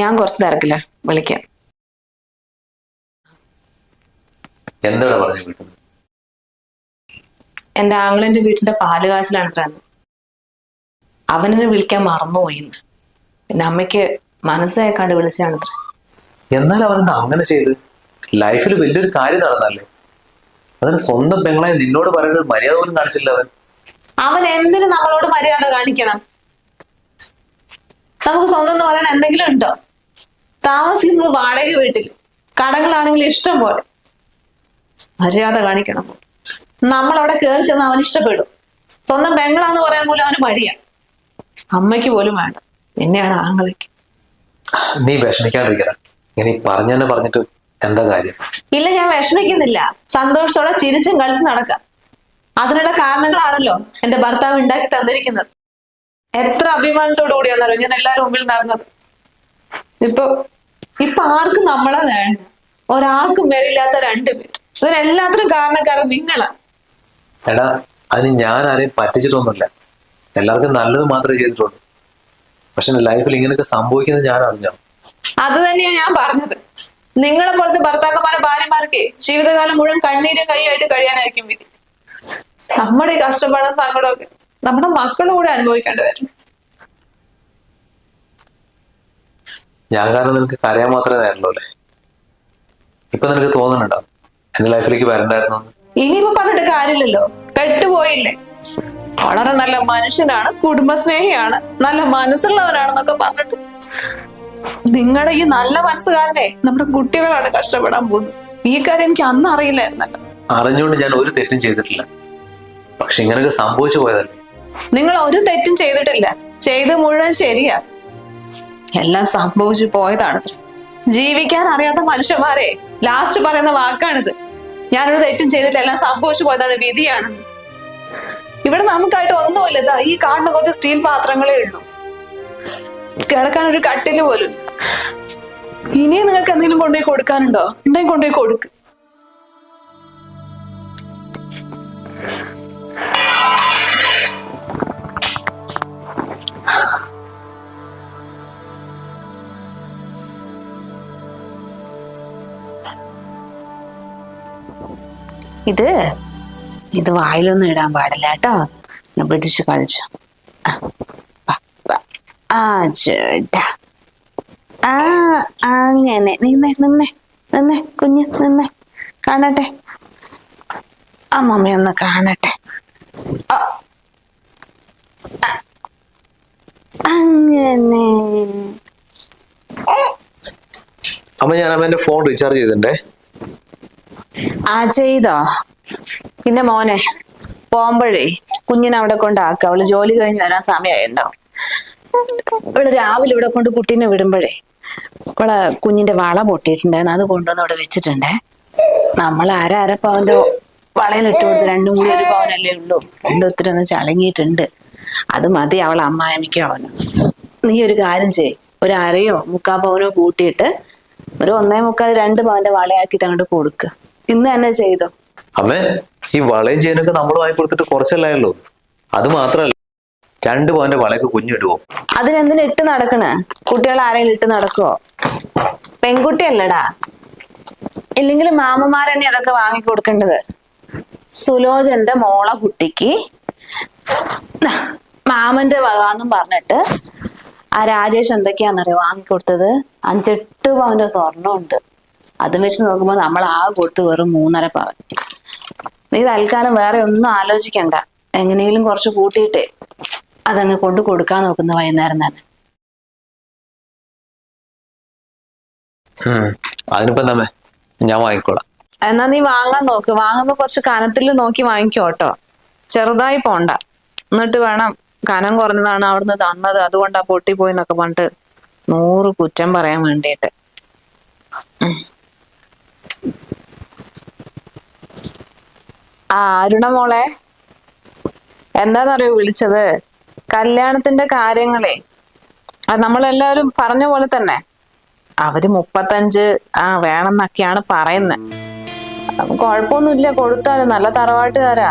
ഞാൻ കുറച്ച് തിരക്കില്ല വിളിക്കാം. എന്താണ് പറഞ്ഞു വീട്ടിൽ? എന്റെ ആംഗ്ലന്റെ വീട്ടിന്റെ പാൽ കാശിലാണ് അന്ന് അവനെന്നെ വിളിക്കാൻ മറന്നുപോയിന്ന് പിന്നെ അമ്മയ്ക്ക് മനസ്സിലാക്കാണ്ട് വിളിച്ചാണത്ര എന്നാൽ അവൻ അങ്ങനെ ചെയ്ത്? ലൈഫിൽ വലിയൊരു കാര്യം നടന്നല്ലേ അതിന് സ്വന്തം പെങ്ങളെ നിന്നോട് പറയുന്നത് മര്യാദ പോലും കാണിച്ചില്ല അവൻ. അവൻ എന്തിനു നമ്മളോട് മര്യാദ കാണിക്കണം? നമുക്ക് സ്വന്തം എന്ന് പറയാൻ എന്തെങ്കിലും ഉണ്ടോ? താമസിക്കുന്നത് വാടക വീട്ടിൽ കടങ്ങളാണെങ്കിൽ ഇഷ്ടം പോലെ. മര്യാദ കാണിക്കണം. നമ്മൾ നമ്മളവിടെ കയറി ചെന്ന് അവൻ ഇഷ്ടപ്പെടും. സ്വന്തം പെങ്ങളാന്ന് പറയാൻ പോലും അവന് മടിയാ. അമ്മയ്ക്ക് പോലും വേണ്ട. പിന്നെയാണ് ആങ്ങളയ്ക്ക്. നീ വിഷമിക്കാണ്ടിരിക്കണം ഇനി പറഞ്ഞു തന്നെ പറഞ്ഞിട്ട് എന്താ കാര്യം? ഇല്ല ഞാൻ വിഷമിക്കുന്നില്ല. സന്തോഷത്തോടെ ചിരിച്ചും കളിച്ചും നടക്കാം. അതിനുള്ള കാരണങ്ങളാണല്ലോ എന്റെ ഭർത്താവ് ഉണ്ടാക്കി തന്നിരിക്കുന്നത്. എത്ര അഭിമാനത്തോടു കൂടിയാണല്ലോ ഞാൻ എല്ലാവരും മുമ്പിൽ നടന്നത്. ഇപ്പൊ ഇപ്പൊ ആർക്കും നമ്മളെ വേണ്ട. ഒരാൾക്കും വരില്ലാത്ത രണ്ടുപേർ ഇതിനെല്ലാത്തിനും കാരണക്കാരൻ നിങ്ങളാ. എടാ അതിന് ഞാൻ ആരെയും പറ്റിച്ചിട്ടൊന്നുമില്ല. എല്ലാവർക്കും നല്ലത് മാത്രമേ ചെയ്തിട്ടുള്ളൂ. പക്ഷെ ലൈഫിൽ ഇങ്ങനെയൊക്കെ സംഭവിക്കുന്നത് ഞാൻ അറിഞ്ഞോ? അത് തന്നെയാ ഞാൻ പറഞ്ഞത്. നിങ്ങളെ പോലത്തെ ഭർത്താക്കന്മാരെ ഭാര്യമാർക്കേ ജീവിതകാലം മുഴുവൻ കണ്ണീരും കൈയായിട്ട് കഴിയാനായിരിക്കും വിധി. നമ്മുടെ കഷ്ടപ്പാടും സങ്കടമൊക്കെ നമ്മുടെ മക്കളും കൂടെ അനുഭവിക്കേണ്ടി വരും. ഞാൻ കാരണം നിനക്ക് കരയാൻ മാത്രമേ നേരുള്ളൂ അല്ലേ? ഇപ്പൊ നിനക്ക് തോന്നുന്നുണ്ടോ? എന്റെ ലൈഫിലേക്ക് വരണ്ടായിരുന്നു ഇനിയിപ്പോ പറഞ്ഞിട്ട് കാര്യമില്ലല്ലോ. പെട്ടുപോയില്ലേ? വളരെ നല്ല മനുഷ്യനാണ് കുടുംബസ്നേഹിയാണ് നല്ല മനസ്സുള്ളവനാണെന്നൊക്കെ പറഞ്ഞിട്ട്. നിങ്ങളുടെ ഈ നല്ല മനസ്സുകാരനെ നമ്മുടെ കുട്ടികളാണ് കഷ്ടപ്പെടാൻ പോകുന്നത്. ഈ കാര്യം എനിക്ക് അന്ന് അറിയില്ലായിരുന്നല്ലോ. അറിഞ്ഞുകൊണ്ട് ഞാൻ ഒരു തെറ്റും ചെയ്തിട്ടില്ല. പക്ഷെ ഇങ്ങനെയൊക്കെ സംഭവിച്ചു പോയതല്ലേ? നിങ്ങൾ ഒരു തെറ്റും ചെയ്തിട്ടില്ല. ചെയ്ത് മുഴുവൻ ശരിയാ. എല്ലാം സംഭവിച്ചു പോയതാണ് ജീവിക്കാൻ അറിയാത്ത മനുഷ്യന്മാരെ ലാസ്റ്റ് പറയുന്ന വാക്കാണിത്. ഞാനൊരു തെറ്റും ചെയ്തിട്ട് എല്ലാം സംഭവിച്ചു പോയതാണ് വിധിയാണെന്ന്. ഇവിടെ നമുക്കായിട്ട് ഒന്നുമില്ല. ഈ കാണുന്ന കുറച്ച് സ്റ്റീൽ പാത്രങ്ങളേ ഉള്ളൂ. കിടക്കാൻ ഒരു കട്ടിൽ പോലും. ഇനിയും നിങ്ങൾക്ക് എന്തെങ്കിലും കൊണ്ടുപോയി കൊടുക്കാനുണ്ടോ? ഉണ്ടെങ്കിൽ കൊണ്ടുപോയി കൊടുക്ക്. ഇത് ഇത് വായിലൊന്നും ഇടാൻ പാടില്ല കേട്ടോ. ഞാൻ പിടിച്ചു കളിച്ചു. ആ, ആ, ആ. ആ ചേട്ടാ. ആ അങ്ങനെ. നിന്നെ നിന്നെ നിന്നെ കുഞ്ഞ് നിന്നെ. കാണട്ടെ. അമ്മമ്മ ഒന്ന് കാണട്ടെ. ആ. ആ. അങ്ങനെ. അമ്മ ഞാൻ അമ്മ ഫോൺ റീചാർജ് ചെയ്തിണ്ടേ ആ ചെയ്തോ പിന്നെ മോനെ പോകുമ്പോഴേ കുഞ്ഞിനെ അവിടെ കൊണ്ടാക്ക. അവൾ ജോലി കഴിഞ്ഞ് വരാൻ സമയമായിണ്ടാവും അവൾ രാവിലെ ഇവിടെ കൊണ്ട് കുട്ടീനെ വിടുമ്പോഴേ അവളെ കുഞ്ഞിന്റെ വള പൊട്ടിയിട്ടുണ്ടായിരുന്നു. അത് കൊണ്ടുവന്ന് അവിടെ വെച്ചിട്ടുണ്ടേ. നമ്മൾ അര അര പവന്റെ വളയിൽ ഇട്ട് കൊടുത്ത്? രണ്ടും കൂടി ഒരു പവനല്ലേ ഉള്ളൂ. രണ്ടും ഒത്തിരി ഒന്ന് ചളങ്ങിയിട്ടുണ്ട്. അത് മതി അവൾ അമ്മായമിക്കോ അവനും നീ ഒരു കാര്യം ചെയ് ഒരു അരയോ മുക്കാ പവനോ കൂട്ടിയിട്ട് ഒരു ഒന്നേ മുക്കാൽ രണ്ട് പവന്റെ വളയാക്കിട്ട് അങ്ങോട്ട് കൊടുക്കുക ഇന്ന് തന്നെ ചെയ്തോ. അമ്മേ ഈ വളയും ചെയ്യാനൊക്കെ നമ്മൾ വാങ്ങി കൊടുത്തിട്ട് കുറച്ചല്ലായല്ലോ. അത് മാത്രല്ല രണ്ട് പവന്റെ വളയൊക്കെ കുഞ്ഞിടുവോ? അതിനെന്തിനു ഇട്ട് നടക്കണേ? കുട്ടികൾ ആരെങ്കിലും ഇട്ട് നടക്കുവോ? പെൺകുട്ടിയല്ലടാ. ഇല്ലെങ്കിൽ മാമന്മാരെന്നെ അതൊക്കെ വാങ്ങി കൊടുക്കേണ്ടത്. സുലോചന്റെ മോളെ കുട്ടിക്ക് മാമന്റെ വകാന്നും പറഞ്ഞിട്ട് ആ രാജേഷ് എന്തൊക്കെയാന്നറിയോ വാങ്ങിക്കൊടുത്തത് അഞ്ചെട്ട് പവന്റെ സ്വർണമുണ്ട്. അതും വെച്ച് നോക്കുമ്പോൾ നമ്മൾ ആ കൊടുത്ത് വെറും മൂന്നര പവൻ. നീ തൽക്കാലം വേറെ ഒന്നും ആലോചിക്കണ്ട. എങ്ങനെയെങ്കിലും കുറച്ച് കൂട്ടിയിട്ടേ അതങ്ങ് കൊണ്ടു കൊടുക്കാൻ നോക്കുന്ന വൈകുന്നേരം തന്നെ. ഉം. അതിനിപ്പോ എന്താ ഞാൻ വാങ്ങിക്കോളാം. എന്നാ നീ വാങ്ങാൻ നോക്ക്. വാങ്ങുമ്പോ കുറച്ച് കനത്തിൽ നോക്കി വാങ്ങിക്കോട്ടോ ചെറുതായി പോണ്ട. എന്നിട്ട് വേണം കനം കുറഞ്ഞതാണ് അവിടുന്ന് തന്നത്. അതുകൊണ്ടാ പൊട്ടിപ്പോയി എന്നൊക്കെ പറഞ്ഞിട്ട് നൂറ് കുറ്റം പറയാൻ വേണ്ടിയിട്ട്. ആ അരുണ മോളെ എന്താന്നറിയോ വിളിച്ചത്? കല്യാണത്തിന്റെ കാര്യങ്ങളെ. അത് നമ്മളെല്ലാവരും പറഞ്ഞ പോലെ തന്നെ. അവർ മുപ്പത്തഞ്ച് ആ വേണമെന്നൊക്കെയാണ് പറയുന്നത് കുഴപ്പമൊന്നുമില്ല കൊടുത്താലും നല്ല തറവാട്ടുകാരാ.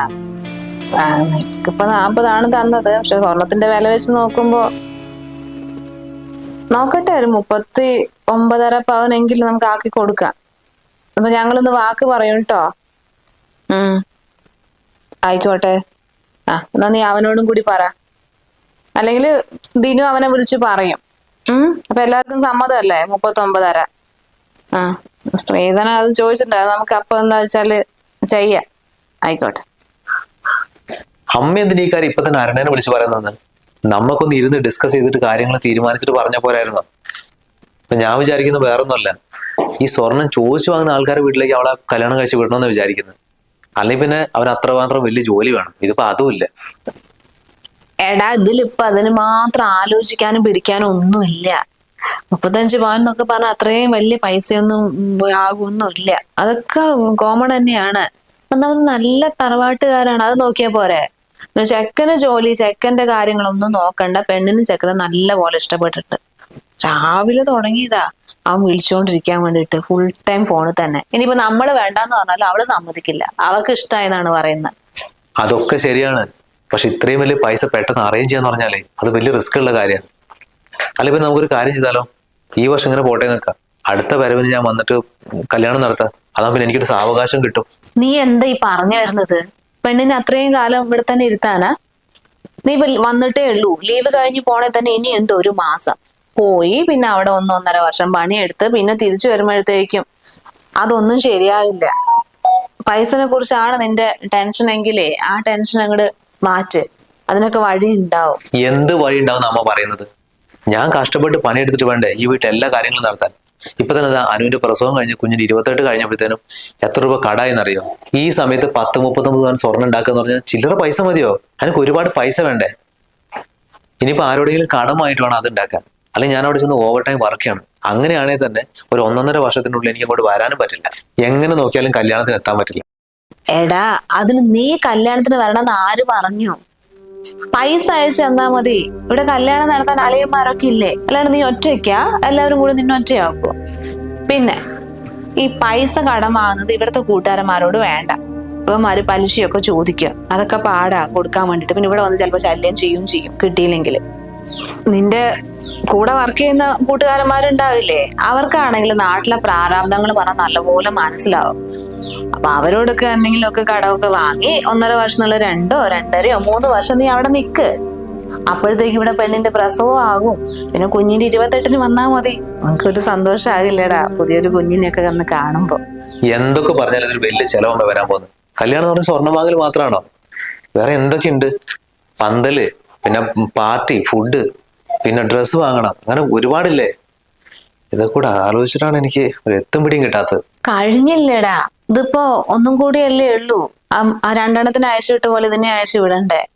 ആ, നിനക്കിപ്പോ നാപ്പതാണ് തന്നത്. പക്ഷെ സ്വർണത്തിന്റെ വില വെച്ച് നോക്കുമ്പോ നോക്കട്ടെ ഒരു മുപ്പത്തി ഒമ്പതര പവനെങ്കിലും നമുക്ക് ആക്കി കൊടുക്കാം. അപ്പൊ ഞങ്ങളിന്ന് വാക്ക് പറയും കേട്ടോ ഉം. ആയിക്കോട്ടെ. ആ എന്നാ നീ അവനോടും കൂടി പറ. അല്ലെങ്കിൽ ദിനു അവനെ വിളിച്ച് പറയും. ഉം? അപ്പൊ എല്ലാവർക്കും സമ്മതമല്ലേ? മുപ്പത്തി ഒമ്പതര ആ സ്ത്രീധന അത് ചോദിച്ചിട്ടുണ്ടായിരുന്നു നമുക്ക് അപ്പൊ എന്താ വെച്ചാൽ ചെയ്യാം. ആയിക്കോട്ടെ. അമ്മ എന്തിനാ കാര്യം ഇപ്പൊ തന്നെ അരണേനെ വിളിച്ച് പറയുന്നത് നമുക്കൊന്ന് ഇരുന്ന് ഡിസ്കസ് ചെയ്തിട്ട് കാര്യങ്ങൾ തീരുമാനിച്ചിട്ട് പറഞ്ഞ പോലായിരുന്നു? അപ്പൊ ഞാൻ വിചാരിക്കുന്നത് വേറൊന്നുമല്ല. ഈ സ്വർണം ചോദിച്ചു വാങ്ങുന്ന ആൾക്കാരുടെ വീട്ടിലേക്ക് അവളെ കല്യാണം കഴിച്ച് വിടണമെന്ന് വിചാരിക്കുന്നത് അല്ലെങ്കിൽ പിന്നെ അവൻ അത്രമാത്രം വലിയ ജോലി വേണം. ഇതിപ്പോ അതുമില്ല എടാ ഇതിലിപ്പൊ അതിന് മാത്രം ആലോചിക്കാനും പിടിക്കാനും ഒന്നുമില്ല മുപ്പത്തഞ്ച് പവൻ എന്നൊക്കെ പറഞ്ഞാൽ അത്രയും വലിയ പൈസയൊന്നും ആകുമൊന്നുമില്ല അതൊക്കെ കോമൺ തന്നെയാണ്. ഒന്നാമത് നല്ല തറവാട്ടുകാരാണ്. അത് നോക്കിയാ പോരെ. ചെക്കന് ജോലി ചെക്കന്റെ കാര്യങ്ങളൊന്നും നോക്കണ്ട. പെണ്ണിനും ചെക്കനും നല്ല പോലെ ഇഷ്ടപ്പെട്ടിട്ട് രാവിലെ തുടങ്ങിയതാ. അവൻ വിളിച്ചുകൊണ്ടിരിക്കാൻ വേണ്ടിയിട്ട് ഫുൾ ടൈം ഫോണിൽ തന്നെ. ഇനിയിപ്പോ നമ്മൾ വേണ്ടാന്ന് പറഞ്ഞാലും അവൾ സമ്മതിക്കില്ല. അവൾക്ക് ഇഷ്ടമായെന്നാണ് പറയുന്നത്. അതൊക്കെ ശരിയാണ്. പക്ഷെ ഇത്രയും വലിയ പൈസ പെട്ടെന്ന് അറേഞ്ച് ചെയ്യാന്ന് പറഞ്ഞാലേ അത് വലിയ റിസ്ക് ഉള്ള കാര്യമാണ്. അല്ലെങ്കിൽ പിന്നെ നമുക്കൊരു കാര്യം ചെയ്താലോ? ഈ വർഷം ഇങ്ങനെ പോട്ടെ നിൽക്കാം. അടുത്ത വരവിന് ഞാൻ വന്നിട്ട് കല്യാണം നടത്താം. അതാ പിന്നെ എനിക്കൊരു സാവകാശം കിട്ടും. നീ എന്താ ഈ പറഞ്ഞു വരുന്നത്? പെണ്ണിനെ അത്രയും കാലം ഇവിടെ തന്നെ ഇരുത്താനാ? നീ വന്നിട്ടേ ഉള്ളൂ. ലീവ് കഴിഞ്ഞ് പോണേ തന്നെ ഇനിയുണ്ട് ഒരു മാസം. പോയി പിന്നെ അവിടെ ഒന്ന് ഒന്നര വർഷം പണിയെടുത്ത് പിന്നെ തിരിച്ചു വരുമ്പോഴത്തേക്കും അതൊന്നും ശരിയാവില്ല. പൈസനെ കുറിച്ചാണ് നിന്റെ ടെൻഷൻ എങ്കിലേ ആ ടെൻഷൻ അങ്ങോട്ട് മാറ്റ്. അതിനൊക്കെ വഴി ഉണ്ടാവും. എന്ത് വഴി ഉണ്ടാവും അമ്മ പറയുന്നത്? ഞാൻ കഷ്ടപ്പെട്ട് പണിയെടുത്തിട്ട് വേണ്ടേ? ഈ വീട്ടിൽ എല്ലാ കാര്യങ്ങളും നടത്താൻ. ഇപ്പൊ തന്നെ അനുവിന്റെ പ്രസവം കഴിഞ്ഞ് കുഞ്ഞിന് ഇരുപത്തെട്ട് കഴിഞ്ഞപ്പോഴത്തേനും എത്ര രൂപ കടായെന്നറിയോ? ഈ സമയത്ത് പത്ത് മുപ്പത്തൊമ്പത് പവൻ സ്വർണം ഉണ്ടാക്കുക എന്ന് പറഞ്ഞാൽ ചില്ലറ പൈസ മതിയോ? അനക്ക് ഒരുപാട് പൈസ വേണ്ടേ? ഇനിയിപ്പോ ആരോടെങ്കിലും കടമായിട്ട് വേണം അത് ഉണ്ടാക്കാൻ? അല്ലെങ്കിൽ ഞാൻ അവിടെ ചെന്ന് ഓവർ ടൈം വർക്ക് ചെയ്യണം. അങ്ങനെയാണെങ്കിൽ തന്നെ ഒരു ഒന്നൊന്നര വർഷത്തിനുള്ളിൽ എനിക്ക് അങ്ങോട്ട് വരാനും പറ്റില്ല. എങ്ങനെ നോക്കിയാലും കല്യാണത്തിന് എത്താൻ പറ്റില്ല. എടാ അതിന് നീ കല്യാണത്തിന് വരണമെന്ന് ആര് പറഞ്ഞു? പൈസ അയച്ചു തന്നാ മതി. ഇവിടെ കല്യാണം നടത്താൻ അളിയന്മാരൊക്കെ ഇല്ലേ? അല്ലാണ്ട് നീ ഒറ്റയ്ക്കാ? എല്ലാവരും കൂടി നിന്നെ ഒറ്റയാക്കോ പിന്നെ ഈ പൈസ കടം വാങ്ങുന്നത് ഇവിടുത്തെ കൂട്ടുകാരന്മാരോട് വേണ്ട. ഇവന്മാര് പലിശയൊക്കെ ചോദിക്കുക. അതൊക്കെ പാടാ കൊടുക്കാൻ വേണ്ടിട്ട്. പിന്നെ ഇവിടെ വന്ന് ചിലപ്പോൾ ശല്യം ചെയ്യും ചെയ്യും കിട്ടിയില്ലെങ്കിൽ. നിന്റെ കൂടെ വർക്ക് ചെയ്യുന്ന കൂട്ടുകാരന്മാരുണ്ടാവില്ലേ? അവർക്കാണെങ്കിൽ നാട്ടിലെ പ്രാരാബ്ദങ്ങൾ പറഞ്ഞാൽ നല്ലപോലെ മനസ്സിലാവും. അപ്പൊ അവരോടൊക്കെ എന്തെങ്കിലുമൊക്കെ കടമൊക്കെ വാങ്ങി ഒന്നര വർഷം എന്നുള്ള രണ്ടോ രണ്ടരയോ മൂന്ന് വർഷം നീ അവിടെ നിക്ക്. അപ്പോഴത്തേക്ക് ഇവിടെ പെണ്ണിന്റെ പ്രസവം ആകും. പിന്നെ കുഞ്ഞിന്റെ ഇരുപത്തെട്ടിന് വന്നാ മതി. നമുക്കൊരു സന്തോഷമാകില്ലടാ പുതിയൊരു കുഞ്ഞിനെയൊക്കെ വന്ന് കാണുമ്പോ. എന്തൊക്കെ പറഞ്ഞാലും വലിയ ചെലവുണ്ടോ വരാൻ പോകുന്നത്. കല്യാണം എന്ന് പറഞ്ഞാൽ സ്വർണം വാങ്ങൽ മാത്രമാണോ? വേറെ എന്തൊക്കെയുണ്ട്? പന്തൽ പിന്നെ പാർട്ടി ഫുഡ് പിന്നെ ഡ്രസ്സ് വാങ്ങണം. അങ്ങനെ ഒരുപാടില്ലേ? ഇതൊക്കെ കൂടെ ആലോചിച്ചിട്ടാണ് എനിക്ക് ഒരു എത്തും പിടിയും കിട്ടാത്തത്. കഴിഞ്ഞില്ലടാ. ഇതിപ്പോ ഒന്നും കൂടിയല്ലേ ഉള്ളൂ. ആ- രണ്ടെണ്ണത്തിന് അയച്ചു വിട്ട പോലെ ഇതിനെ അയച്ചു വിടണ്ടേ?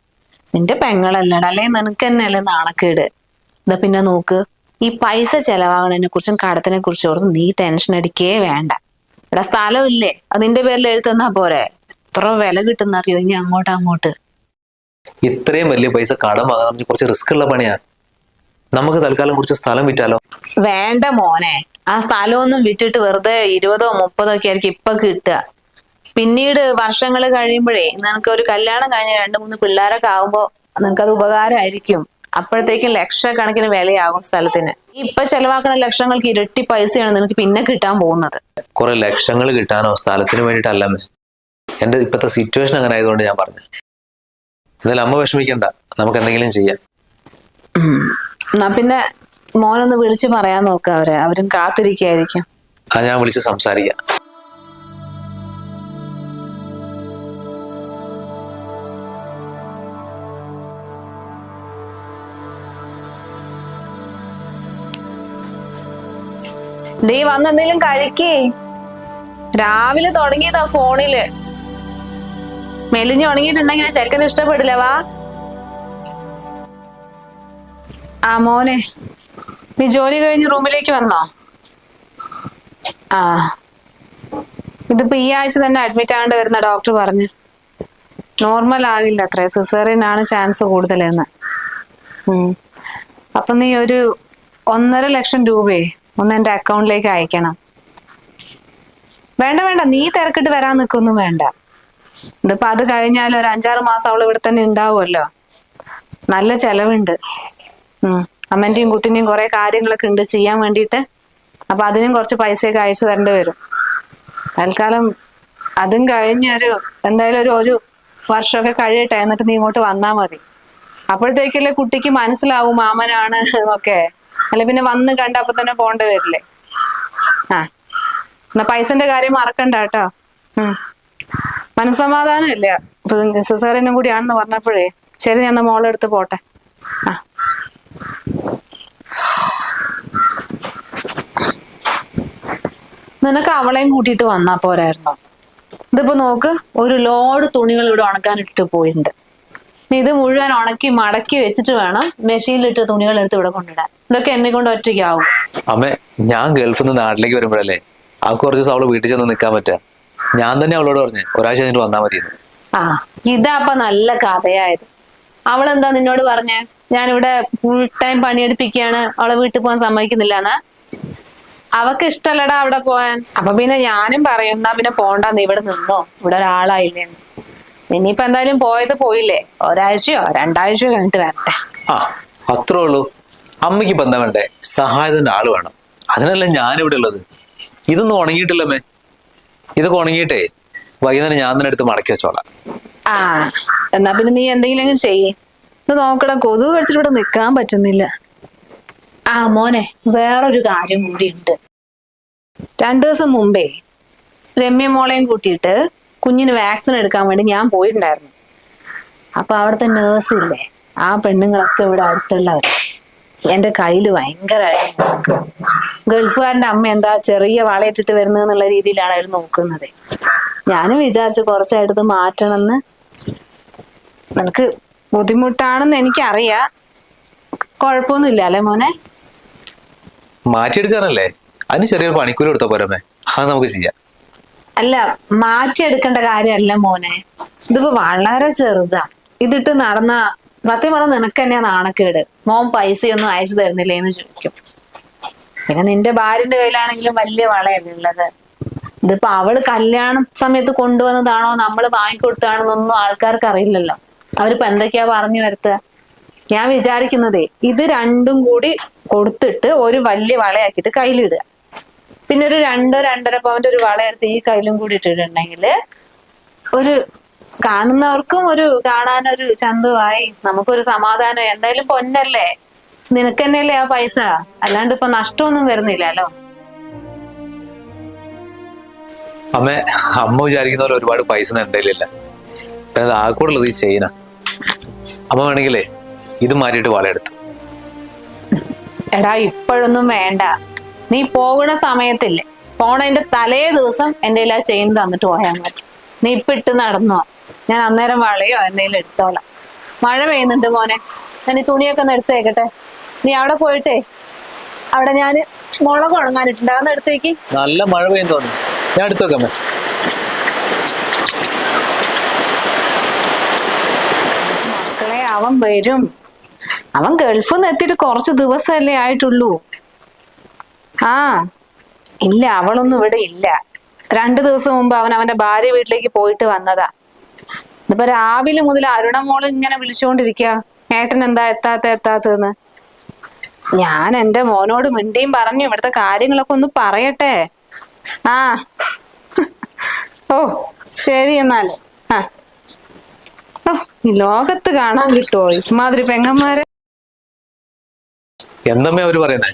നിന്റെ പെങ്ങളല്ലട അല്ലെ നിനക്ക് തന്നെയല്ലേ നാണക്കേട്? ഇതാ പിന്നെ നോക്ക് ഈ പൈസ ചെലവാകുന്നതിനെ കുറിച്ചും കടത്തിനെ കുറിച്ചും ഓർത്ത് നീ ടെൻഷൻ അടിക്കേ വേണ്ട. ഇവിടെ സ്ഥലമില്ലേ? അതിന്റെ പേരിൽ എഴുത്തന്നാ പോരെ. എത്ര വില കിട്ടുന്ന അറിയോ ഇനി അങ്ങോട്ട് അങ്ങോട്ട്. ഇത്രയും വലിയ പൈസ കടം വാങ്ങാൻ കുറച്ച് റിസ്ക് ഉള്ള പണിയാ. നമുക്ക് തൽക്കാലം കുറച്ച് സ്ഥലം വിറ്റാലോ? വേണ്ട മോനെ. ആ സ്ഥലമൊന്നും വിറ്റിട്ട് വെറുതെ ഇരുപതോ മുപ്പതോ ഒക്കെ ആയിരിക്കും ഇപ്പൊ കിട്ടുക. പിന്നീട് വർഷങ്ങൾ കഴിയുമ്പോഴേ നിനക്ക് ഒരു കല്യാണം കഴിഞ്ഞ രണ്ട് മൂന്ന് പിള്ളേരൊക്കെ ആകുമ്പോ നിനക്കത് ഉപകാരമായിരിക്കും. അപ്പോഴത്തേക്കും ലക്ഷക്കണക്കിന് വിലയാകും സ്ഥലത്തിന്. ഇപ്പൊ ചെലവാക്കുന്ന ലക്ഷങ്ങൾക്ക് ഇരട്ടി പൈസയാണ് നിനക്ക് പിന്നെ കിട്ടാൻ പോകുന്നത്. കുറെ ലക്ഷങ്ങൾ കിട്ടാനോ സ്ഥലത്തിന് വേണ്ടിയിട്ടല്ലമ്മേ എന്റെ ഇപ്പത്തെ സിറ്റുവേഷൻ അങ്ങനെ ആയതുകൊണ്ട് ഞാൻ പറഞ്ഞു. എന്നാലും അമ്മ വിഷമിക്കണ്ട. നമുക്ക് എന്തെങ്കിലും ചെയ്യാം. എന്നാ പിന്നെ മോനൊന്ന് വിളിച്ച് പറയാൻ നോക്ക അവരെ. അവരും കാത്തിരിക്കായിരിക്കും. ആ ഞാൻ വിളിച്ച് സംസാരിക്കാം. ഡീ വന്നെന്തെങ്കിലും കഴിക്കേ. രാവിലെ തുടങ്ങിയതാ ഫോണിൽ. മെലിഞ്ഞു ഉണങ്ങിയിട്ടുണ്ടെങ്കിൽ ചെക്കന് ഇഷ്ടപ്പെടില്ല വാ. ആ മോനെ. നീ ജോലി കഴിഞ്ഞ് റൂമിലേക്ക് വന്നോ? ആ. ഇതിപ്പോ ഈ ആഴ്ച തന്നെ അഡ്മിറ്റ് ആകേണ്ടി വരുന്ന ഡോക്ടർ പറഞ്ഞു. നോർമൽ ആകില്ല അത്രേ. സിസേറിയനാണ് ചാൻസ് കൂടുതലെന്ന്. അപ്പൊ നീ ഒരു ഒന്നര ലക്ഷം രൂപയെ ഒന്ന് എന്റെ അക്കൗണ്ടിലേക്ക് അയക്കണം. വേണ്ട വേണ്ട. നീ തിരക്കിട്ട് വരാൻ നിൽക്കൊന്നും വേണ്ട. ഇതിപ്പോ അത് കഴിഞ്ഞാൽ ഒരു അഞ്ചാറ് മാസം അവൾ ഇവിടെ തന്നെ ഉണ്ടാവുമല്ലോ. നല്ല ചെലവുണ്ട്. ഉം. അമ്മന്റെയും കുട്ടിന്റെയും കുറെ കാര്യങ്ങളൊക്കെ ഉണ്ട് ചെയ്യാൻ വേണ്ടിയിട്ട്. അപ്പൊ അതിനും കുറച്ച് പൈസയൊക്കെ അയച്ചു തരേണ്ടി വരും. തൽക്കാലം അതും കഴിഞ്ഞൊരു എന്തായാലും ഒരു ഒരു വർഷമൊക്കെ കഴിയട്ടെ എന്നിട്ട് നീ ഇങ്ങോട്ട് വന്നാ മതി. അപ്പോഴത്തേക്കല്ലേ കുട്ടിക്ക് മനസ്സിലാവും മാമനാണ് എന്നൊക്കെ. അല്ല പിന്നെ വന്ന് കണ്ട അപ്പൊ തന്നെ പോണ്ട വരില്ലേ? ആ എന്നാ പൈസന്റെ കാര്യം മറക്കണ്ട കേട്ടോ. മനസ്സമാധാനം ഇല്ല. സാറിനും കൂടി കൂടിയാണെന്ന് പറഞ്ഞപ്പോഴേ. ശരി ഞാൻ മോളെടുത്ത് പോട്ടെ. ആ. നിനക്ക് അവളെയും കൂട്ടിയിട്ട് വന്നാ പോരായിരുന്നോ? ഇതിപ്പോ നോക്ക് ഒരു ലോഡ് തുണികൾ ഇവിടെ ഉണക്കാനിട്ടിട്ട് പോയിട്ടുണ്ട്. നീ ഇത് മുഴുവൻ ഉണക്കി മടക്കി വെച്ചിട്ട് വേണം മെഷീനിലിട്ട് തുണികൾ എടുത്ത് ഇവിടെ കൊണ്ടിടാൻ. ഇതൊക്കെ എന്നെ കൊണ്ട് ഒറ്റയ്ക്കാവും. അമ്മേ ഞാൻ ഗൾഫിൽ നിന്ന് നാട്ടിലേക്ക് വരുമ്പോഴല്ലേ ആ കുറച്ച് ദിവസം അവൾ വീട്ടിൽ ചെന്ന് നിൽക്കാൻ പറ്റാ. ഞാൻ തന്നെ അവളോട് പറഞ്ഞു ഒരാഴ്ച കഴിഞ്ഞിട്ട് വന്നാൽ മതി ആ ഇതാ അപ്പൊ നല്ല കഥയായത്. അവളെന്താ നിന്നോട് പറഞ്ഞേ? ഞാനിവിടെ ഫുൾ ടൈം പണിയെടുപ്പിക്കുകയാണ് അവളെ വീട്ടിൽ പോകാൻ സമ്മതിക്കുന്നില്ല എന്നാ അവക്ക് ഇഷ്ടല്ലടാ അവിടെ പോവാൻ. അപ്പൊ പിന്നെ ഞാനും പറയും എന്നാ പിന്നെ നീ ഇവിടെ നിന്നോ. ഇവിടെ ഒരാളായില്ലേ. ഇനിയിപ്പോ എന്തായാലും പോയത് പോയില്ലേ? ഒരാഴ്ചയോ രണ്ടാഴ്ചയോ കഴിഞ്ഞിട്ട് വരട്ടെ. ആ അത്രേ ഉള്ളൂ. അമ്മയ്ക്ക് ബന്ധം വേണ്ടേ? സഹായത്തിന്റെ ആൾ വേണം. അതിനല്ല ഞാനിവിടെ ഉള്ളത്. ഇതൊന്നും ഉണങ്ങിയിട്ടില്ലമ്മേ. ഇതൊക്കെ ഉണങ്ങിയിട്ടേ വൈകുന്നേരം ഞാൻ തന്നെ എടുത്ത് മടക്കി വെച്ചോളാം. ആ എന്നാ പിന്നെ നീ എന്തെങ്കിലും ചെയ്യേ. ഇത് നോക്കടാ കൊതു കഴിച്ചിട്ട് ഇവിടെ നിക്കാൻ പറ്റുന്നില്ല. ആ മോനെ വേറൊരു കാര്യം കൂടി ഉണ്ട് രണ്ടു ദിവസം മുമ്പേ രമ്യ മോളെയും കൂട്ടിയിട്ട് കുഞ്ഞിന് വാക്സിൻ എടുക്കാൻ വേണ്ടി ഞാൻ പോയിട്ടുണ്ടായിരുന്നു. അപ്പൊ അവിടുത്തെ നേഴ്സ് ഇല്ലേ ആ പെണ്ണുങ്ങളൊക്കെ ഇവിടെ അടുത്തുള്ളവർ എന്റെ കയ്യിൽ നോക്കുക ഗൾഫുകാരന്റെ അമ്മ എന്താ ചെറിയ വളയിട്ടിട്ട് വരുന്നതെന്നുള്ള രീതിയിലാണ് അവർ നോക്കുന്നത്. ഞാനും വിചാരിച്ചു കുറച്ചായിട്ട് മാറ്റണമെന്ന്. നിനക്ക് ബുദ്ധിമുട്ടാണെന്ന് എനിക്കറിയാം. കുഴപ്പമൊന്നുമില്ല അല്ലേ മോനെ? മാറ്റിയെടുക്കാനല്ലേ അതിന് ചെറിയൊരു പണിക്കൂലി കൊടുത്താൽ പോരമേ അത് നമുക്ക് ചെയ്യാം. അല്ല മാറ്റിയെടുക്കേണ്ട കാര്യമല്ല മോനെ. ഇതിപ്പോ വളരെ ചെറുതാ. ഇതിട്ട് നടന്ന സത്യം പറഞ്ഞ നിനക്ക് തന്നെയാ നാണക്കേട്. മോൻ പൈസയൊന്നും അയച്ചു തരുന്നില്ലേ എന്ന് ചോദിക്കും. പിന്നെ നിന്റെ ഭാര്യന്റെ കയ്യിലാണെങ്കിലും വലിയ വളയല്ലേ ഉള്ളത്. ഇതിപ്പോ അവൾ കല്യാണ സമയത്ത് കൊണ്ടുവന്നതാണോ? നമ്മൾ വാങ്ങിക്കൊടുത്താണെന്നൊന്നും ആൾക്കാർക്ക് അറിയില്ലല്ലോ അവരിപ്പോ എന്തൊക്കെയാ പറഞ്ഞു വരുത്തുക ഞാൻ വിചാരിക്കുന്നതേ ഇത് രണ്ടും കൂടി കൊടുത്തിട്ട് ഒരു വലിയ വളയാക്കിയിട്ട് കയ്യിലിടുക. പിന്നെ ഒരു രണ്ടോ രണ്ടര പവന്റെ ഒരു വള എടുത്ത് ഈ കയ്യിലും കൂടി ഇട്ടിട്ടുണ്ടെങ്കിൽ ഒരു കാണുന്നവർക്കും ഒരു കാണാനൊരു ചന്തുവായി നമുക്കൊരു സമാധാനം എന്തായാലും പൊന്നല്ലേ? നിനക്ക് തന്നെയല്ലേ ആ പൈസ? അല്ലാണ്ട് ഇപ്പൊ നഷ്ടമൊന്നും വരുന്നില്ലല്ലോ. അമ്മ അമ്മ വിചാരിക്കുന്ന പോലെ ഒരുപാട് പൈസ ഉണ്ടായില്ല അത് ആകെക്കൂടുള്ളത് ഈ ചെയിന. അമ്മ വേണമെങ്കിലേ ഇത് മാറിയിട്ട് വളയെടുത്തു എടാ ഇപ്പോഴൊന്നും വേണ്ട. നീ പോകുന്ന സമയത്തില്ലേ? പോണതിന്റെ തലേ ദിവസം എന്റെ ആ ചെയിൻ തന്നിട്ട് പോയാൽ മതി. നീ ഇപ്പൊ ഇട്ട് നടന്നോ? ഞാൻ അന്നേരം വളയോ? എന്തെങ്കിലും എടുത്തോളാം. മഴ പെയ്യുന്നുണ്ട് മോനെ. ഞാൻ ഈ തുണിയൊക്കെ ഒന്ന് എടുത്തേക്കട്ടെ നീ അവിടെ പോയിട്ടേ? അവിടെ ഞാൻ മുളക് ഉണങ്ങാനിട്ടുണ്ട്. അതൊന്ന് എടുത്തേക്ക് നല്ല മഴ പെയ്യും തോന്നുന്നു. ഞാൻ എടുത്തോക്കാം മക്കളെ അവൻ വരും. അവൻ ഗൾഫിൽ നിന്ന് എത്തിയിട്ട് കുറച്ച് ദിവസമല്ലേ ആയിട്ടുള്ളൂ. ആ ഇല്ല അവളൊന്നും ഇവിടെ ഇല്ല. രണ്ടു ദിവസം മുമ്പ് അവൻ അവന്റെ ഭാര്യ വീട്ടിലേക്ക് പോയിട്ട് വന്നതാ. ഇതിപ്പോ രാവിലെ മുതൽ അരുണ മോൾ ഇങ്ങനെ വിളിച്ചുകൊണ്ടിരിക്കുക ഏട്ടൻ എന്താ എത്താത്ത എത്താത്തതെന്ന് ഞാൻ എന്റെ മോനോട് മിണ്ടിയും പറഞ്ഞു ഇവിടുത്തെ കാര്യങ്ങളൊക്കെ ഒന്ന് പറയട്ടെ. ആ. ഓ ശരി എന്നാൽ. ആ. ഈ ലോകത്ത് കാണാൻ കിട്ടുമോ ഇമാതിരി പെങ്ങന്മാരെ. എന്തമ്മേ അവർ പറയുന്നേ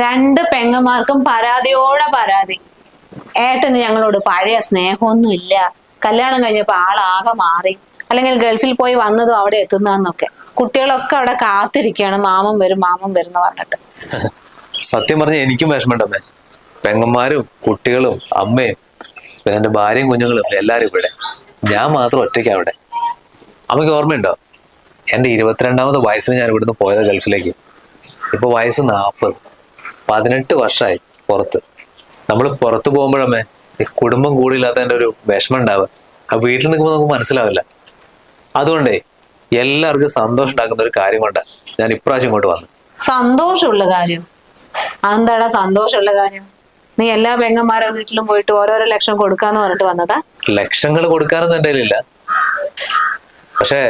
രണ്ട് പെങ്ങന്മാർക്കും പരാതിയോടെ പരാതി. ഏട്ടന് ഞങ്ങളോട് പഴയ സ്നേഹമൊന്നും ഇല്ല കല്യാണം കഴിഞ്ഞപ്പോ ആളാകെ മാറി. അല്ലെങ്കിൽ ഗൾഫിൽ പോയി വന്നതും അവിടെ എത്തുന്നതെന്നൊക്കെ. കുട്ടികളൊക്കെ അവിടെ കാത്തിരിക്കുകയാണ്. മാമൻ വരും മാമൻ വരും എന്ന് പറഞ്ഞിട്ട്. സത്യം പറഞ്ഞ എനിക്കും വിഷമമുണ്ടമ്മേ. പെങ്ങന്മാരും കുട്ടികളും അമ്മയും പിന്നെ എന്റെ ഭാര്യയും കുഞ്ഞുങ്ങളും എല്ലാരും ഇവിടെ. ഞാൻ മാത്രം ഒറ്റയ്ക്ക് അവിടെ. അമ്മയ്ക്ക് ഓർമ്മയുണ്ടോ? എന്റെ ഇരുപത്തിരണ്ടാമത് വയസ്സിൽ ഞാൻ ഇവിടുന്ന് പോയത് ഗൾഫിലേക്ക്. ഇപ്പൊ വയസ്സ് നാൽപ്പത് പതിനെട്ട് വർഷമായി പുറത്ത്. നമ്മൾ പുറത്ത് പോകുമ്പോഴമ്മേ കുടുംബം കൂടില്ലാത്തതിന്റെ ഒരു വിഷമം ഉണ്ടാവുക. ആ വീട്ടിൽ നിൽക്കുമ്പോൾ നമുക്ക് മനസ്സിലാവില്ല. അതുകൊണ്ടേ എല്ലാവർക്കും സന്തോഷം ഉണ്ടാക്കുന്ന ഒരു കാര്യം കൊണ്ടാണ് ഞാൻ ഇപ്രാവശ്യം ഇങ്ങോട്ട് വന്നു സന്തോഷമുള്ള കാര്യം. അതെന്താടാ സന്തോഷമുള്ള കാര്യം? നീ എല്ലാ പെങ്ങന്മാരുടെ വീട്ടിലും പോയിട്ട് ഓരോരോ ലക്ഷം കൊടുക്കാന്ന് പറഞ്ഞിട്ട് വന്നതാ? ലക്ഷങ്ങൾ കൊടുക്കാനൊന്നും എന്റെ കയ്യിലില്ല. പക്ഷേ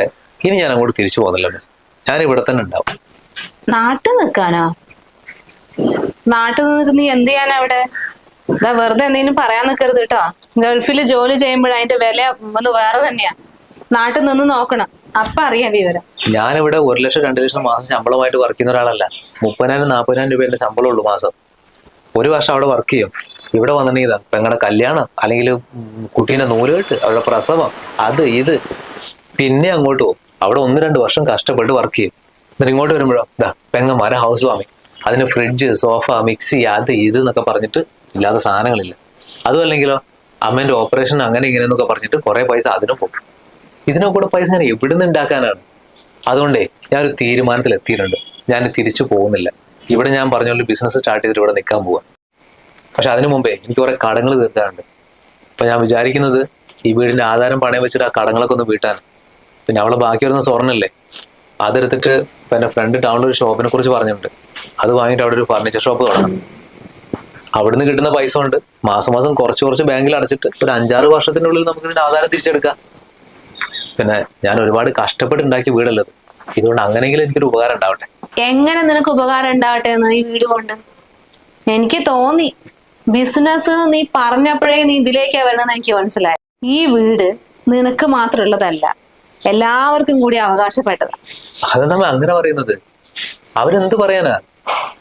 ഇനി ഞാൻ അങ്ങോട്ട് തിരിച്ചു പോകുന്നില്ല ഞാൻ ഇവിടെ തന്നെ ഉണ്ടാവും. നാട്ടിൽ നിൽക്കാനോ? നാട്ടിൽ നിന്നിട്ട് എന്ത് ചെയ്യാനാ അവിടെ ഇതാ വെറുതെ എന്തെങ്കിലും പറയാൻ നിൽക്കരുത് കേട്ടോ. ഗൾഫിൽ ജോലി ചെയ്യുമ്പോൾ അതിന്റെ വില ഒന്ന് വേറെ തന്നെയാ. നാട്ടിൽ നിന്ന് നോക്കണം. അപ്പൊ അറിയാം വിവരം. ഞാനിവിടെ ഒരു ലക്ഷം രണ്ട് ലക്ഷം മാസം ശമ്പളമായിട്ട് വർക്ക് ചെയ്യുന്ന ഒരാളല്ല. മുപ്പതിനായിരം നാൽപ്പതിനായിരം രൂപ എന്റെ ശമ്പളം ഉള്ളൂ മാസം. ഒരു വർഷം അവിടെ വർക്ക് ചെയ്യും. ഇവിടെ വന്നിട്ടുണ്ടെങ്കിൽ പെങ്ങളുടെ കല്യാണം അല്ലെങ്കിൽ കുട്ടീനെ നൂലുകെട്ട് അവരുടെ പ്രസവം അത് ഇത്. പിന്നെ അങ്ങോട്ട് പോകും. അവിടെ ഒന്ന് രണ്ട് വർഷം കഷ്ടപ്പെട്ട് വർക്ക് ചെയ്യും. എന്നിട്ട് ഇങ്ങോട്ട് വരുമ്പോഴോ ഇതാ പെങ്ങന്മാരെ ഹൗസ് വാമിങ് അതിന് ഫ്രിഡ്ജ് സോഫ മിക്സി അത് ഇത് എന്നൊക്കെ പറഞ്ഞിട്ട് ഇല്ലാത്ത സാധനങ്ങളില്ല. അതുമല്ലെങ്കിലോ അമ്മേന്റെ ഓപ്പറേഷൻ അങ്ങനെ ഇങ്ങനെ എന്നൊക്കെ പറഞ്ഞിട്ട് കുറെ പൈസ അതിനും പോകും ഇതിനൊക്കെ കൂടെ പൈസ ഞാൻ എവിടുന്ന് ഉണ്ടാക്കാനാണ് അതുകൊണ്ടേ ഞാൻ ഒരു തീരുമാനത്തിൽ എത്തിയിട്ടുണ്ട് ഞാൻ തിരിച്ചു പോകുന്നില്ല. ഇവിടെ ഞാൻ പറഞ്ഞ ബിസിനസ് സ്റ്റാർട്ട് ചെയ്തിട്ട് ഇവിടെ നിൽക്കാൻ പോവാ. പക്ഷെ അതിനു മുമ്പേ എനിക്ക് കുറെ കടങ്ങൾ തീർക്കാനുണ്ട്. അപ്പൊ ഞാൻ വിചാരിക്കുന്നത് ഈ വീടിന്റെ ആധാരം പണയം വെച്ചിട്ട് ആ കടങ്ങളൊക്കെ ഒന്ന് വീട്ടാൻ പിന്നെ അവളെ ബാക്കി വരുന്ന സ്വർണല്ലേ? അതെടുത്തിട്ട് പിന്നെ ഫ്രണ്ട് ടൗണിൽ ഒരു ഷോപ്പിനെ കുറിച്ച് പറഞ്ഞിട്ടുണ്ട്. അത് വാങ്ങിയിട്ട് അവിടെ ഒരു ഫർണിച്ചർ ഷോപ്പ് തുടങ്ങണം അവിടുന്ന് കിട്ടുന്ന പൈസ കൊണ്ട് മാസം മാസം കുറച്ച് കുറച്ച് ബാങ്കിൽ അടച്ചിട്ട് ഒരു അഞ്ചാറ് വർഷത്തിനുള്ളിൽ നമുക്ക് ഇതിന്റെ ആധാരം തിരിച്ചെടുക്കാം. പിന്നെ ഞാൻ ഒരുപാട് കഷ്ടപ്പെട്ട് ഉണ്ടാക്കിയ വീടല്ലത് ഇതുകൊണ്ട് അങ്ങനെയെങ്കിലും എനിക്കൊരു ഉപകാരം ഉണ്ടാവട്ടെ. എങ്ങനെ നിനക്ക് ഉപകാരം ഉണ്ടാവട്ടെ ഈ വീട് കൊണ്ട്? എനിക്ക് തോന്നി. ബിസിനസ് നീ പറഞ്ഞപ്പോഴേ നീ ഇതിലേക്കാ വരണമെന്ന് എനിക്ക് മനസ്സിലായി. ഈ വീട് നിനക്ക് മാത്രമുള്ളതല്ല. എല്ലാവർക്കും കൂടി അവകാശപ്പെട്ടത്. അത് നമ്മ അങ്ങനെ പറയുന്നത്. അവരെന്ത് പറയാനാ?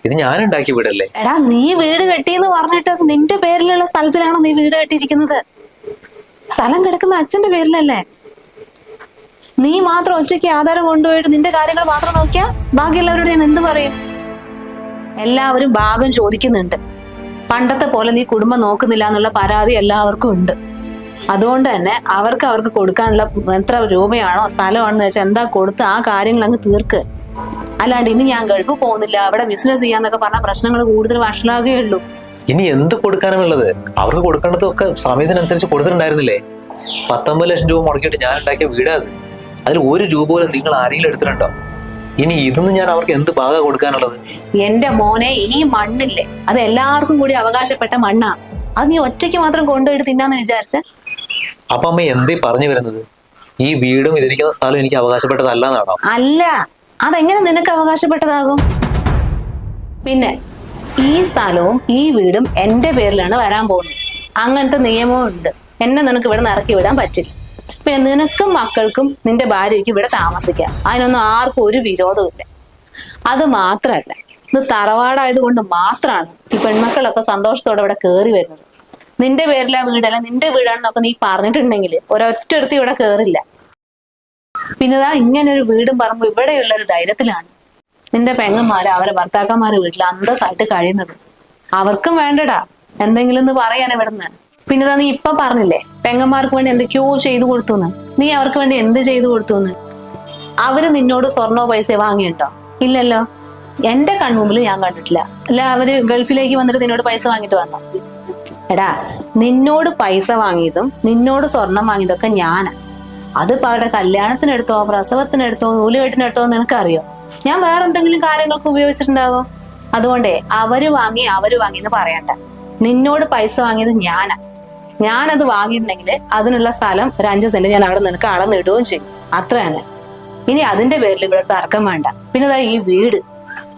ഇത് ഞാൻ ഉണ്ടാക്കിയ വീടല്ലേ? എടാ നീ വീട് കെട്ടിയെന്ന് പറഞ്ഞിട്ട് നിന്റെ പേരിലുള്ള സ്ഥലത്തിലാണോ നീ വീട് കെട്ടിയിരിക്കുന്നത്? സ്ഥലം കിടക്കുന്ന അച്ഛന്റെ പേരിലല്ലേ? നീ മാത്രം ഒറ്റയ്ക്ക് ആധാരം കൊണ്ടുപോയിട്ട് നിന്റെ കാര്യങ്ങൾ മാത്രം നോക്കിയാ ബാക്കിയുള്ളവരോട് ഞാൻ എന്ത് പറയും? എല്ലാവരും ഭാഗം ചോദിക്കുന്നുണ്ട്. പണ്ടത്തെ പോലെ നീ കുടുംബം നോക്കുന്നില്ല എന്നുള്ള പരാതി എല്ലാവർക്കും ഉണ്ട്. അതുകൊണ്ട് തന്നെ അവർക്ക് അവർക്ക് കൊടുക്കാനുള്ള എത്ര രൂപയാണോ സ്ഥലമാണെന്ന് വെച്ചാൽ എന്താ കൊടുത്ത് ആ കാര്യങ്ങൾ അങ്ങ് തീർക്ക്. അല്ലാണ്ട് ഇനി ഞാൻ ഗൾഫ് പോകുന്നില്ല അവിടെ ബിസിനസ് ചെയ്യാന്നൊക്കെ പറഞ്ഞ പ്രശ്നങ്ങൾ കൂടുതൽ വഷളാകുകയുള്ളൂ ഇനി എന്ത് കൊടുക്കാനുള്ളത്? അവർക്ക് കൊടുക്കേണ്ടതൊക്കെ സമയത്തിനനുസരിച്ച് കൊടുത്തിട്ടുണ്ടായിരുന്നില്ലേ? പത്തൊമ്പത് ലക്ഷം രൂപ മുടക്കിയിട്ട് ഞാൻ ഉണ്ടാക്കിയ വീടാ അത്. അതിൽ ഒരു രൂപ പോലും നിങ്ങൾ ആരെങ്കിലും എടുത്തിട്ടുണ്ടോ? ഇനി ഇതൊന്നും ഞാൻ അവർക്ക് എന്ത് ഭാഗ കൊടുക്കാനുള്ളത്? എന്റെ മോനെ ഈ മണ്ണില്ലേ അത് എല്ലാവർക്കും കൂടി അവകാശപ്പെട്ട മണ്ണാ. അത് നീ ഒറ്റയ്ക്ക് മാത്രം കൊണ്ടുപോയിട്ട് തിന്നാന്ന് വിചാരിച്ച? അപ്പൊ അമ്മ എന്തേ പറഞ്ഞു വരുന്നത്? ഈ വീടും ഇതിരിക്കുന്ന സ്ഥലം എനിക്ക് അവകാശപ്പെട്ടതല്ല എന്നാണോ അല്ല അതെങ്ങനെ നിനക്ക് അവകാശപ്പെട്ടതാകും? പിന്നെ ഈ സ്ഥലവും ഈ വീടും എന്റെ പേരിലാണ് വരാൻ പോകുന്നത്. അങ്ങനത്തെ നിയമവും ഉണ്ട്. എന്നെ നിനക്ക് ഇവിടെ നിന്ന് ഇറക്കി വിടാൻ പറ്റില്ല. പിന്നെ നിനക്കും മക്കൾക്കും നിന്റെ ഭാര്യയ്ക്കും ഇവിടെ താമസിക്കാം. അതിനൊന്നും ആർക്കും ഒരു വിരോധമില്ല അത് മാത്രല്ല ഇത് തറവാടായത് കൊണ്ട് മാത്രമാണ് ഈ പെൺമക്കളൊക്കെ സന്തോഷത്തോടെ ഇവിടെ കയറി വരുന്നത്. നിന്റെ പേരിലാ വീടല്ല നിന്റെ വീടാണെന്നൊക്കെ നീ പറഞ്ഞിട്ടുണ്ടെങ്കിൽ ഒരൊറ്റ ഇവിടെ കേറില്ല. പിന്നെ ഇതാ ഇങ്ങനെ ഒരു വീടും പറമ്പും ഇവിടെയുള്ള ഒരു ധൈര്യത്തിലാണ്. നിന്റെ പെങ്ങന്മാര് അവരെ ഭർത്താക്കന്മാര് വീട്ടിൽ അന്തസ്സായിട്ട് കഴിയുന്നത്. അവർക്കും വേണ്ടടാ എന്തെങ്കിലും ഒന്ന് പറയാൻ ഇവിടുന്ന്. പിന്നെ ഇതാ നീ ഇപ്പൊ പറഞ്ഞില്ലേ പെങ്ങന്മാർക്ക് വേണ്ടി എന്തൊക്കെയോ ചെയ്തു കൊടുത്തു നീ അവർക്ക് വേണ്ടി എന്ത് ചെയ്തു കൊടുത്തു അവർ നിന്നോട് സ്വർണോ പൈസ വാങ്ങിയിട്ടുണ്ടോ? ഇല്ലല്ലോ. എന്റെ കൺമുമ്പിൽ ഞാൻ കണ്ടിട്ടില്ല. അല്ല അവർ ഗൾഫിലേക്ക് വന്നിട്ട് നിന്നോട് പൈസ വാങ്ങിട്ട് വന്നോ? എടാ നിന്നോട് പൈസ വാങ്ങിയതും നിന്നോട് സ്വർണം വാങ്ങിയതൊക്കെ ഞാനാ. അതിപ്പോ അവരുടെ കല്യാണത്തിനെടുത്തോ പ്രസവത്തിനെടുത്തോ നൂലുകെട്ടിനെടുത്തോ നിനക്കറിയോ? ഞാൻ വേറെ എന്തെങ്കിലും കാര്യങ്ങൾക്ക് ഉപയോഗിച്ചിട്ടുണ്ടാവോ? അതുകൊണ്ടേ അവർ വാങ്ങി അവർ വാങ്ങി എന്ന് പറയണ്ട. നിന്നോട് പൈസ വാങ്ങിയത് ഞാനാ. ഞാനത് വാങ്ങിയിട്ടുണ്ടെങ്കിൽ അതിനുള്ള സ്ഥലം ഒരു അഞ്ച് സെന്റ് ഞാൻ അവിടെ നിനക്ക് അളന്നിടുകയും ചെയ്യും. അത്ര തന്നെ ഇനി അതിന്റെ പേരിൽ ഇവിടെ തർക്കം വേണ്ട. പിന്നെ അതായത് ഈ വീട്.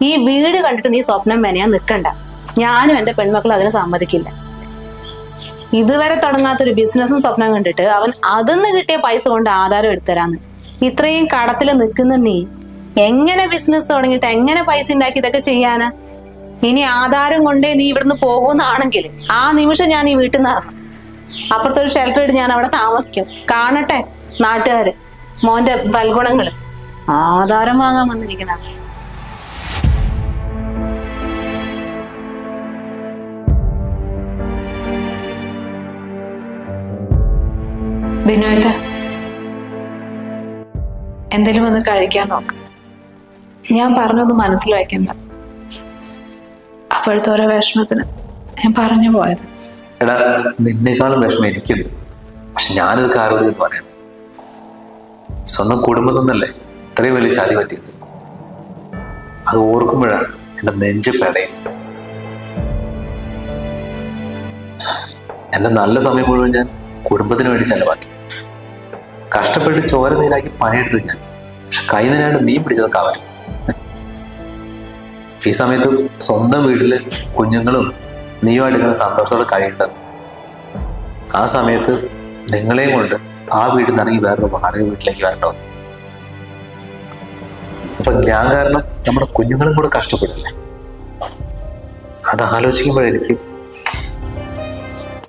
ഈ വീട് കണ്ടിട്ട് നീ സ്വപ്നം മെനയാൻ നിൽക്കണ്ട. ഞാനും എന്റെ പെൺമക്കളും അതിനെ സമ്മതിക്കില്ല. ഇതുവരെ തുടങ്ങാത്തൊരു ബിസിനസ്സും സ്വപ്നം കണ്ടിട്ട് അവൻ അതിന്ന് കിട്ടിയ പൈസ കൊണ്ട് ആധാരം എടുത്തരാന്ന്. ഇത്രയും കടത്തിൽ നിൽക്കുന്ന നീ എങ്ങനെ ബിസിനസ് തുടങ്ങിയിട്ട് എങ്ങനെ പൈസ ഉണ്ടാക്കി ഇതൊക്കെ ചെയ്യാന്? ഇനി ആധാരം കൊണ്ടേ നീ ഇവിടുന്ന് പോകുന്നാണെങ്കിൽ ആ നിമിഷം ഞാൻ ഈ വീട്ടിൽ നിന്ന് ഇറങ്ങും. അപ്പുറത്തെ ഒരു ഷെൽട്ടർ ഇട്ട് ഞാൻ അവിടെ താമസിക്കും. കാണട്ടെ നാട്ടുകാര് മോന്റെ തൽഗുണങ്ങൾ ആധാരം വാങ്ങാൻ വന്നിരിക്കണ ദിനുവേട്ട എന്തെങ്കിലും ഒന്ന് കഴിക്കാൻ നോക്ക്. ഞാൻ പറഞ്ഞൊന്നും മനസ്സിൽ വയ്ക്കണ്ട. അപ്പോഴത്തെ ഓരോ വിഷമത്തിന് ഞാൻ പറഞ്ഞു പോയത്. എടാ നിന്നെക്കാളും വിഷമം എനിക്കുണ്ട് പക്ഷെ ഞാനിത് കാരോട് ഇത് പറയാം. സ്വന്തം കുടുംബം നിന്നല്ലേ ഇത്രയും വലിയ ചാതി പറ്റിയത്. അത് ഓർക്കുമ്പോഴാണ് എന്റെ നെഞ്ച് പെടയുന്നത്. എന്റെ നല്ല സമയം മുഴുവൻ ഞാൻ കുടുംബത്തിന് വേണ്ടി ചെലവാക്കി. കഷ്ടപ്പെട്ട് ചോര നീരാക്കി പണിയെടുത്ത് ഞാൻ. പക്ഷെ കൈ നിരാണ്ട് മീൻ പിടിച്ചതൊക്കെ അവർ ഈ സമയത്ത് സ്വന്തം വീട്ടിൽ കുഞ്ഞുങ്ങളും നീയുമായിട്ട് ഇങ്ങനെ സന്തോഷത്തോടെ കഴിയേണ്ടത് ആ സമയത്ത് നിങ്ങളെയും കൊണ്ട് ആ വീട്ടിൽ നിന്ന് ഇറങ്ങി വേറൊരു വാടക വീട്ടിലേക്ക് വരട്ടോ. അപ്പൊ ഞാൻ കാരണം നമ്മുടെ കുഞ്ഞുങ്ങളും കൂടെ കഷ്ടപ്പെടില്ലേ അത് ആലോചിക്കുമ്പോഴെനിക്ക്